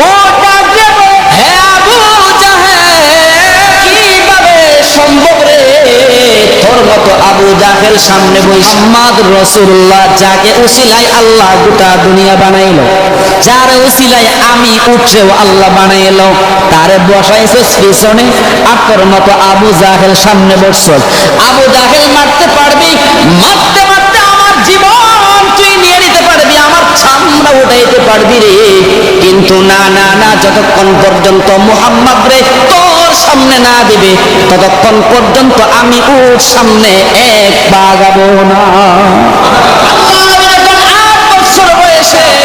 ও ডাক হে আবু কীভাবে সম্ভব রে? তোর মতো আবু জাহেল সামনে বই মোহাম্মদ রসুল্লাহ যাকে উসিলাই আমি আল্লাহ বসাইছে মতো আবু জাহেল সামনে বসছ। আবু জাহেল মারতে পারবি? মারতে মারতে আমার জীবন তুই নিয়ে আমার উঠাইতে পারবি রে। কিন্তু না না না, যতক্ষণ পর্যন্ত মোহাম্মদ রে তোর সামনে না দিবে, ততক্ষণ পর্যন্ত আমি ওর সামনে এক বাগাবো না।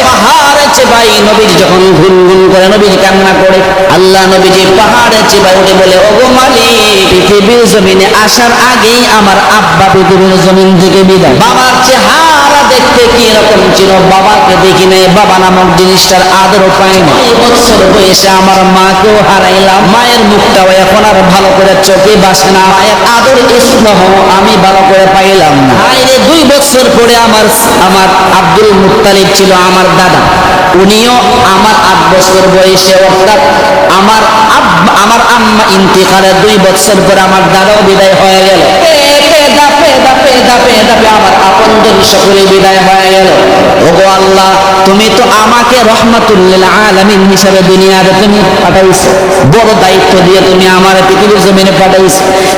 পাহাড় আছে ভাই নবীর যখন গুনগুন করে নবীজি কান্না করে। আল্লাহ নবীজি পাহাড়ে চেপাই উঠে বলে, ওগো মালিক, পৃথিবীর জমিনে আসার আগেই আমার আব্বা পৃথিবীর জমিন থেকে বিদায়। বাবার চেহারা দেখতে কি রকম ছিল? বাবাকে দেখি নাই। বাবা নামক জিনিসটার আদরও পাই না বছর বয়সে আমার মাকেও হারাইলাম। মায়ের মুখটাও এখন আর ভালো করে চোখে বাসে না। মায়ের আদর স্নেহ আমি ভালো করে পাইলাম না। আইরে দুই বছর পরে আমার আমার আব্দুল মুত্তালিব ছিল আমার দাদা। উনিও আমার আট বছর বয়সে অর্থাৎ আমার আমার আম্মা ইন্তিকালের দুই বছর পরে আমার দাদাও বিদায় হয়ে গেল। তুমি তো আমাকে দায়িত্ব দিয়ে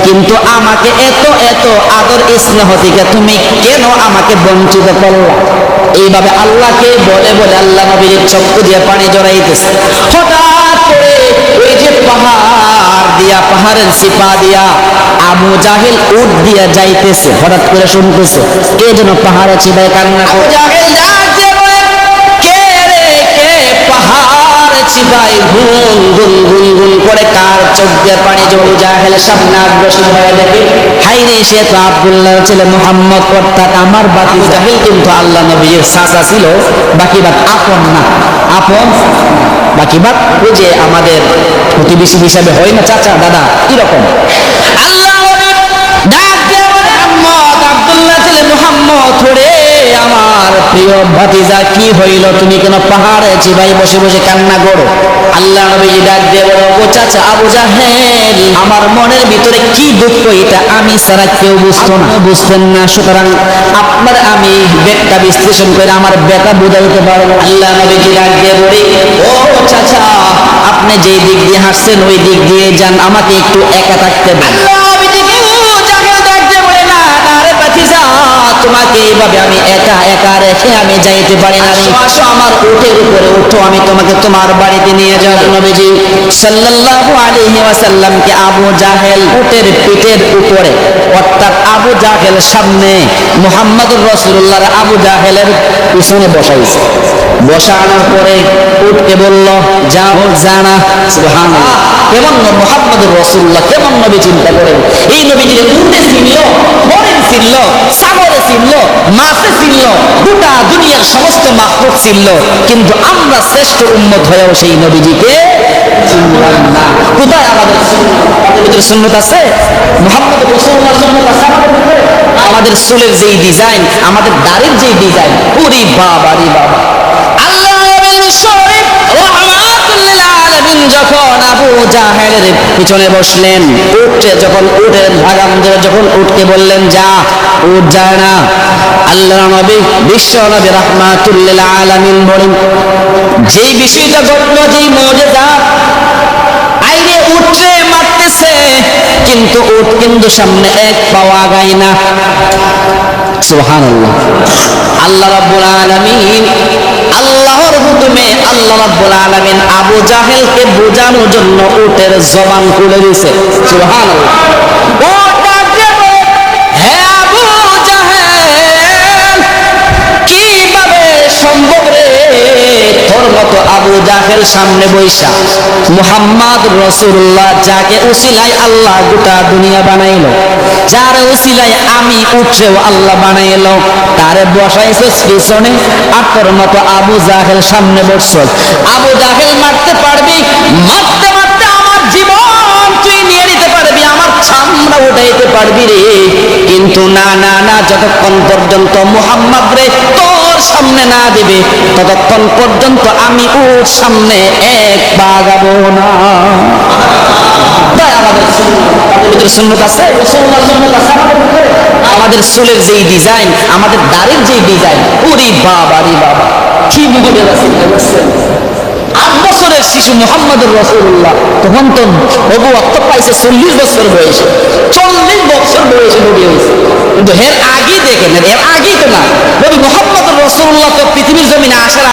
কিন্তু আমাকে এত এত আদর স্নেহ থেকে তুমি কেন আমাকে বঞ্চিত করলা? এইভাবে আল্লাহকে বলে বলে আল্লাহ নবীর চক্ষু দিয়ে পানি জড়াইতেছে। হঠাৎ করে ওই যে পাহাড় দিয়া পাহাড়ের সিপা দিয়া আবু জাহেল উঠ দিয়া যাইতেছে। হঠাৎ করে শুনতেছে কে যেন পাহাড়ে চিবায় কান্না করে। জাহেল ডাক চিবাই গুন গুন গুন গুন করে কার চোখ দিয়ে পানি জল জাহেল সামনে অগ্রসর হয়ে দেখে হাই রে সে তো আব্দুল্লাহ ছেলে মোহাম্মদ অর্থাৎ আমার বাকি জাহেল কিন্তু আল্লাহ নবীর চাচা ছিল। বাকি বাদ আপন না। আপন? বাকি বাদ ওই যে আমাদের প্রতিবেশী হিসাবে হয় না চাচা দাদা এরকম আল্লাহ ডাক মোহাম্মদ আব্দুল্লাহ ছেলে মোহাম্মদ প্রিয় ভাতিজা কি হইল? তুমি কেন পাহাড়ে চিবাই বসে বসে কান্না করো? আল্লাহ নবী ডাক দিয়ে বলো ও চাচা আবু জাহেল আমার মনের ভিতরে কি দুঃখ এটা আমি ছাড়া কেউ বুঝতো না। বুঝতেন না সুতরাং আপনার আমি ব্যাগটা বিশ্লেষণ করে আমার ব্যাটা বুঝাইতে পারব। আল্লাহ নবীজি ডাক দিয়ে বলি ও চাচা আপনি যেই দিক দিয়ে হাসছেন ওই দিক দিয়ে যান আমাকে একটু একা থাকতে দেন। তোমাকে এইভাবে আমি একা একা রেখে আমি যাইতে পারি না। আসো আমার উটের উপরে উঠো, আমি তোমাকে তোমার বাড়িতে নিয়ে যাব নবীজি। সাল্লাল্লাহু আলাইহি ওয়াসাল্লামকে আবু জাহেল উটের পিঠের উপরে, অর্থাৎ আবু জাহেল সামনে মুহাম্মদুর রাসূলুল্লাহর আবু জাহেলের পিছনে বসাইছে। বসানোর পরে উঠকে বলল, যাও, জানা, সুবহানাল্লাহ। কেমন মুহাম্মদুর রাসূলুল্লাহ, কেমন নবী চিন্তা করেন? এই নবীজির উঠে ছিল ছিল, সাগরে ছিল, মাছে ছিল, গোটা দুনিয়ার সমস্ত ছিল। কিন্তু আমরা শ্রেষ্ঠ উন্মত হয়েও সেই নবীজিকে কোথায় আমাদের সুন্নত? আছে? মোহাম্মদ রসুল্লাহ সুন্নত আছে? আমাদের চুলের যেই ডিজাইন আমাদের দাড়ির যেই ডিজাইন পুরি বাবা, রে বাবা। আল্লাহ আলামিন যখন আবু জাহেলের পিছনে বসলেন, উঠে যখন উঠের ভাগাম যখন উঠকে বললেন, যা, উঠ, যায় না। আল্লাহ নবী, বিশ্ব নবী রহমাতুল্লিল আলামিন বলেন, যেই বিষয়টা ঘটল, যেই মজেদা আইরে উঠছে মারতেছে কিন্তু উঠ কিন্তু সামনে এক পাওয়া গায় না। সুবহানাল্লাহ। আল্লাহ রাব্বুল আলামিন, আল্লাহর হুকুমে আল্লাহ রাব্বুল আলামিন আবু জাহেলকে বোঝানোর জন্য উটের জবান খুলে দিয়েছে। সুবহানাল্লাহ। মতো আবু জাহেল সামনে বৈশা মুহাম্মদ রসুল্লাহ যাকে উসিলাই আল্লাহ গোটা দুনিয়া বানাইলো, যার উসিলাই আমি উঠছেও আল্লাহ বানাইলো, তারে বসাইছে পিছনে আর তোর মতো আবু জাহেল সামনে বসছ আবু জাহেল মারতে পারবি, মারতে মারতে আমার জীবন তুই নিয়ে নিতে পারবি, আমার চামড়া উঠাইতে পারবি রে। কিন্তু না না না, যতক্ষণ পর্যন্ত মুহাম্মদ রে তোর সামনে না দেবে, ততক্ষণ পর্যন্ত আমি ওর সামনে এক পা গাবো না। আমাদের চুলের যেই ডিজাইন আমাদের দাড়ির যেই ডিজাইন ওরে বাবা রে বাবা কি আছে বছরের শিশু মোহাম্মদুর রসুল্লাহ তখন তো নবু অক্ত পাইছে চল্লিশ বছর বয়সে। চল্লিশ বছর বয়সে নবী হয়েছে কিন্তু এর আগেই দেখেন, এর আগেই তো না। নবী মোহাম্মদুর রসুল্লাহ তো পৃথিবীর জমিনে আসার